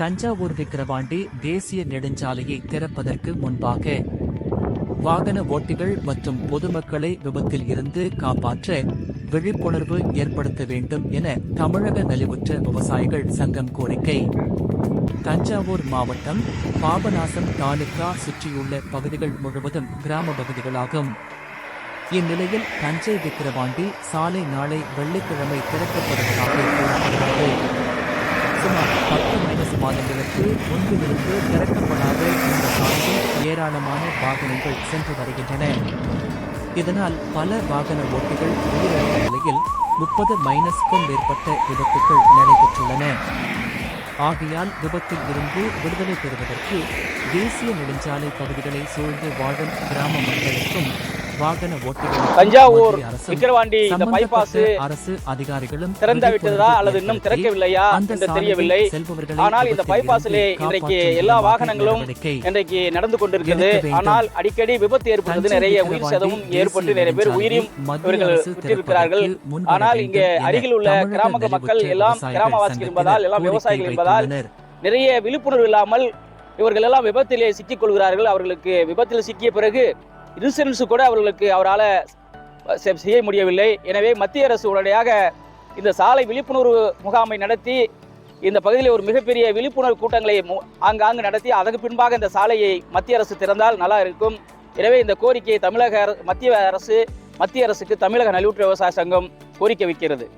தஞ்சாவூர் விக்கிரவாண்டி தேசிய நெடுஞ்சாலையை திறப்பதற்கு முன்பாக வாகன ஓட்டிகள் மற்றும் பொதுமக்களை விபத்தில் இருந்து காப்பாற்ற விழிப்புணர்வு ஏற்படுத்த வேண்டும் என தமிழக நலிவுற்ற விவசாயிகள் சங்கம் கோரிக்கை. தஞ்சாவூர் மாவட்டம் பாபநாசம் தாலுகா சுற்றியுள்ள பகுதிகள் முழுவதும் கிராம பகுதிகளாகும். இந்நிலையில் தஞ்சை விக்கிரவாண்டி சாலை நாளை வெள்ளிக்கிழமை திறக்கப்படுவதாக கூறப்படுகிறது. மாதங்களுக்கு முன்பிலிருந்து திறக்கப்படாத இந்த சாலையில் ஏராளமான வாகனங்கள் சென்று வருகின்றன. இதனால் பல வாகன ஓட்டிகள் உயிரிழந்த நிலையில் முப்பது மைனஸ்க்கும் மேற்பட்ட விபத்துகள் நடைபெற்றுள்ளன. ஆகையால் விபத்தில் இருந்து விடுதலை பெறுவதற்கு தேசிய நெடுஞ்சாலை பகுதிகளை சூழ்ந்து வாழும் கிராம மக்களுக்கும் வாகன ஓட்டிகளுக்கும் தஞ்சாவூர் விக்கிரவாண்டி இந்த bypass அரசு அதிகாரிகளும் திறந்து விட்டதா அல்லது இன்னும் திறக்கவில்லையா என்று தெரியவில்லை ஆனால் இந்த பைபாஸிலே இன்றைக்கு எல்லா வாகனங்களும். இன்றைக்கு நடந்து கொண்டிருக்கிறது. ஆனால் அடிக்கடி விபத்து ஏற்படுவது தஞ்சை நிறைய உயிர் சேதமும் ஏற்பட்டு நிறைய பேர் உயிரையும் இவர்கள் விட்டிருக்கிறார்கள் ஆனால் இங்கே அருகில் உள்ள கிராம மக்கள் எல்லாம் கிராமவாசிகள் என்பதால் எல்லாம் விவசாயிகள் என்பதால். நிறைய விழிப்புணர்வு இல்லாமல் இவர்கள் எல்லாம் விபத்திலே சிக்கிக் கொள்கிறார்கள் அவர்களுக்கு விபத்தில் சிக்கிய பிறகு இன்சூரன்ஸ் கூட அவர்களுக்கு அவரால் செய்ய முடியவில்லை. எனவே மத்திய அரசு உடனடியாக இந்த சாலை விழிப்புணர்வு முகாமை நடத்தி இந்த பகுதியில் ஒரு மிகப்பெரிய விழிப்புணர்வு கூட்டங்களை மு- ஆங்காங்கு நடத்தி அதற்கு பின்பாக இந்த சாலையை மத்திய அரசு திறந்தால் நல்லா இருக்கும். எனவே இந்த கோரிக்கையை தமிழக அர- மத்திய அரசு மத்திய அரசுக்கு தமிழக நலிவுற்ற விவசாய சங்கம் கோரிக்கை வைக்கிறது.